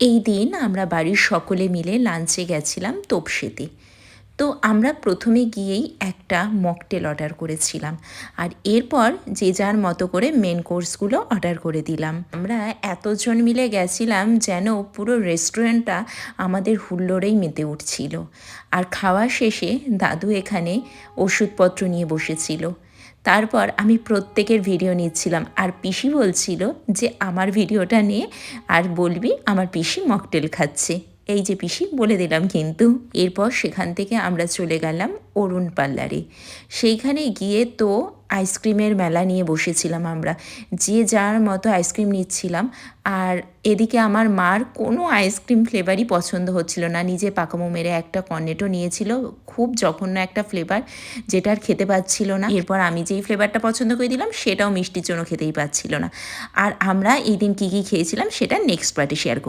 এই দিন আমরা বাড়ির সকলে মিলে লাঞ্চে গেছিলাম তোপসেতে। তো আমরা প্রথমে গিয়েই একটা মকটেল অর্ডার করেছিলাম আর এরপর যে যার মতো করে মেন কোর্সগুলো অর্ডার করে দিলাম। আমরা এতজন মিলে গেছিলাম যেন পুরো রেস্টুরেন্টটা আমাদের হুল্লোড়েই মেতে উঠছিল। আর খাওয়া শেষে দাদু এখানে ওষুধপত্র নিয়ে বসেছিল। তারপর আমি প্রত্যেকের ভিডিও নিচ্ছিলাম। আর পিসি বলছিল যে, আমার ভিডিওটা নিয়ে আর বলবি আমার পিসি মকটেল খাচ্ছে। এই যে পিসি, বলে দিলাম কিন্তু। এরপর সেখান থেকে আমরা চলে গেলাম অরুণ পার্লারে সেইখানে গিয়ে তো আইসক্রিমের মেলা নিয়ে বসেছিলাম আমরা। যে যার মতো আইসক্রিম নিচ্ছিলাম। আর এদিকে আমার মার কোনো আইসক্রিম ফ্লেভারই পছন্দ হচ্ছিল না। নিজে পাকামো মেরে একটা কর্নেটো নিয়েছিল, খুব জঘন্য একটা ফ্লেভার, যেটা আর খেতে পাচ্ছিল না। এরপর আমি যেই ফ্লেভারটা পছন্দ করে দিলাম, সেটাও মিষ্টির জন্য খেতেই পাচ্ছিল না। আর আমরা এই দিন কী কী খেয়েছিলাম, সেটা নেক্সট পার্টে শেয়ার